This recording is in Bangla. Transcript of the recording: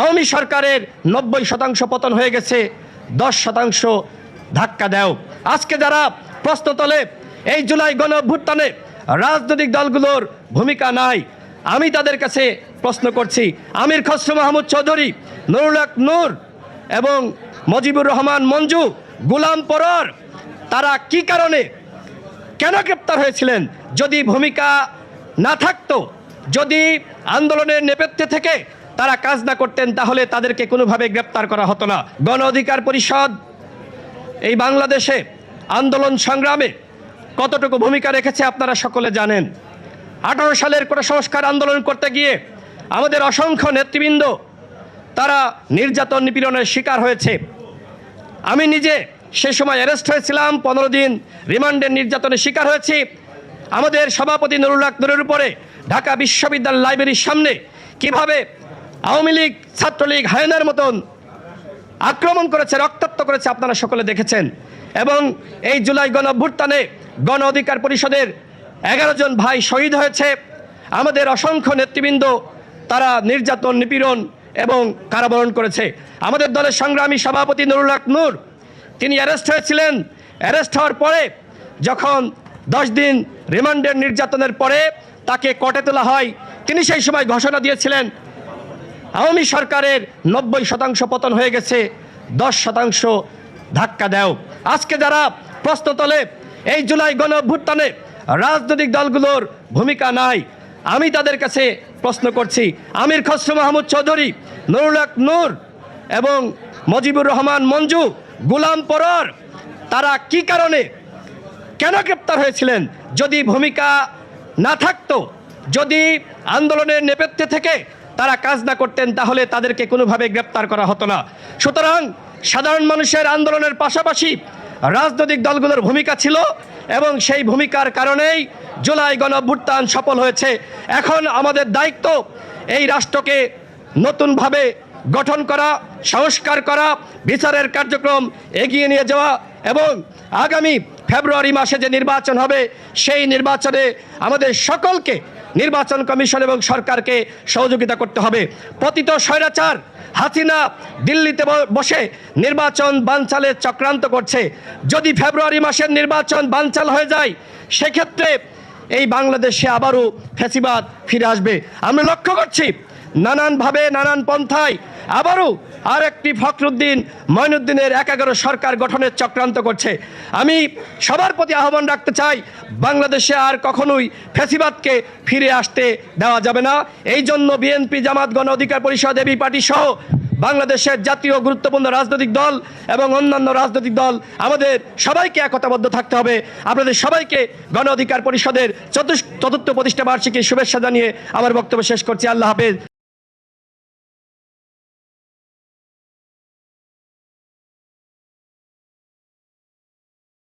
আওয়ামী সরকারের নব্বই শতাংশ পতন হয়ে গেছে, দশ শতাংশ ধাক্কা দেও। আজকে যারা প্রশ্ন তোলে, এই জুলাই গণ অভ্যুত্থানে রাজনৈতিক দলগুলোর ভূমিকা নাই, আমি তাদের কাছে প্রশ্ন করছি। আমির খসরু মাহমুদ চৌধুরী, নুরুল হক নূর এবং মজিবুর রহমান মঞ্জু, গুলাম পরর, তারা কি কারণে কেন গ্রেপ্তার হয়েছিলেন? যদি ভূমিকা না থাকতো, যদি আন্দোলনের নেপথ্যে থেকে তারা কাজ না করতেন, তাহলে তাদেরকে কোনোভাবে গ্রেপ্তার করা হতো না। গণ অধিকার পরিষদ, এই বাংলাদেশে আন্দোলন সংগ্রামে কতটুকু ভূমিকা রেখেছে আপনারা সকলে জানেন। আঠারো সালের কোনো সংস্কার আন্দোলন করতে গিয়ে আমাদের অসংখ্য নেতৃবৃন্দ, তারা নির্যাতন নিপীড়নের শিকার হয়েছে। আমি নিজে সে সময় অ্যারেস্ট হয়েছিলাম, পনেরো দিন রিমান্ডের নির্যাতনের শিকার হয়েছি। আমাদের সভাপতি নুরুল হক নুরের উপরে ঢাকা বিশ্ববিদ্যালয় লাইব্রেরির সামনে কীভাবে আওয়ামী লীগ, ছাত্রলীগ, হায়নার মতন আক্রমণ করেছে, রক্তাক্ত করেছে আপনারা সকলে দেখেছেন। এবং এই জুলাই গণ অভ্যুত্থানে গণ অধিকার পরিষদের এগারো জন ভাই শহীদ হয়েছে। আমাদের অসংখ্য নেতৃবৃন্দ, তারা নির্যাতন, নিপীড়ন এবং কারাবরণ করেছে। আমাদের দলের সংগ্রামী সভাপতি নুরুল নূর, তিনি অ্যারেস্ট হয়েছিলেন। অ্যারেস্ট হওয়ার পরে যখন দশ দিন রিমান্ডের নির্যাতনের পরে তাকে কটে তোলা হয়, তিনি সেই সময় ঘোষণা দিয়েছিলেন আওয়ামী সরকারের নব্বই শতাংশ পতন হয়ে গেছে, দশ শতাংশ ধাক্কা দেও। আজকে যারা প্রশ্ন তোলে, এই জুলাই গণ অভ্যুত্থানে রাজনৈতিক দলগুলোর ভূমিকা নাই, আমি তাদের কাছে প্রশ্ন করছি। আমির খসরু মাহমুদ চৌধুরী, নুরুল নূর এবং মজিবুর রহমান মঞ্জু, গুলাম পরর, তারা কি কারণে কেন গ্রেপ্তার হয়েছিলেন? যদি ভূমিকা না থাকতো, যদি আন্দোলনের নেপথ্যে থেকে তারা কাজ না করতেন, তাহলে তাদেরকে কোনোভাবে গ্রেপ্তার করা হতো না। সুতরাং সাধারণ মানুষের আন্দোলনের পাশাপাশি রাজনৈতিক দলগুলোর ভূমিকা ছিল এবং সেই ভূমিকার কারণেই জুলাই গণ অভ্যুত্থান সফল হয়েছে। এখন আমাদের দায়িত্ব এই রাষ্ট্রকে নতুনভাবে গঠন করা, সংস্কার করা, বিচারের কার্যক্রম এগিয়ে নিয়ে যাওয়া এবং আগামী ফেব্রুয়ারি মাসে যে নির্বাচন হবে, সেই নির্বাচনে আমাদের সকলকে নির্বাচন কমিশন এবং সরকারকে সহযোগিতা করতে হবে। পতিত স্বৈরাচার হাসিনা দিল্লিতে বসে নির্বাচন বানচালের চক্রান্ত করছে। যদি ফেব্রুয়ারি মাসের নির্বাচন বানচাল হয়ে যায়, সেক্ষেত্রে এই বাংলাদেশে আবারও ফ্যাসিবাদ ফিরে আসবে। আমরা লক্ষ্য করছি, নানানভাবে নানান পন্থায় আবারও আর একটি ফখরুদ্দিন ময়নুদ্দিনের এক এগারো সরকার গঠনের চক্রান্ত করছে। আমি সবার প্রতি আহ্বান রাখতে চাই, বাংলাদেশে আর কখনোই ফ্যাসিবাদকে ফিরে আসতে দেওয়া যাবে না। এই জন্য বিএনপি, জামাত, গণ অধিকার পরিষদ, এবি পার্টি সহ বাংলাদেশের জাতীয় গুরুত্বপূর্ণ রাজনৈতিক দল এবং অন্যান্য রাজনৈতিক দল আমাদের সবাইকে একতাবদ্ধ থাকতে হবে। আপনাদের সবাইকে গণ অধিকার পরিষদের চতুর্থ চতুর্থ প্রতিষ্ঠা বার্ষিকী শুভেচ্ছা জানিয়ে আমার বক্তব্য শেষ করছি। আল্লাহ হাফেজ।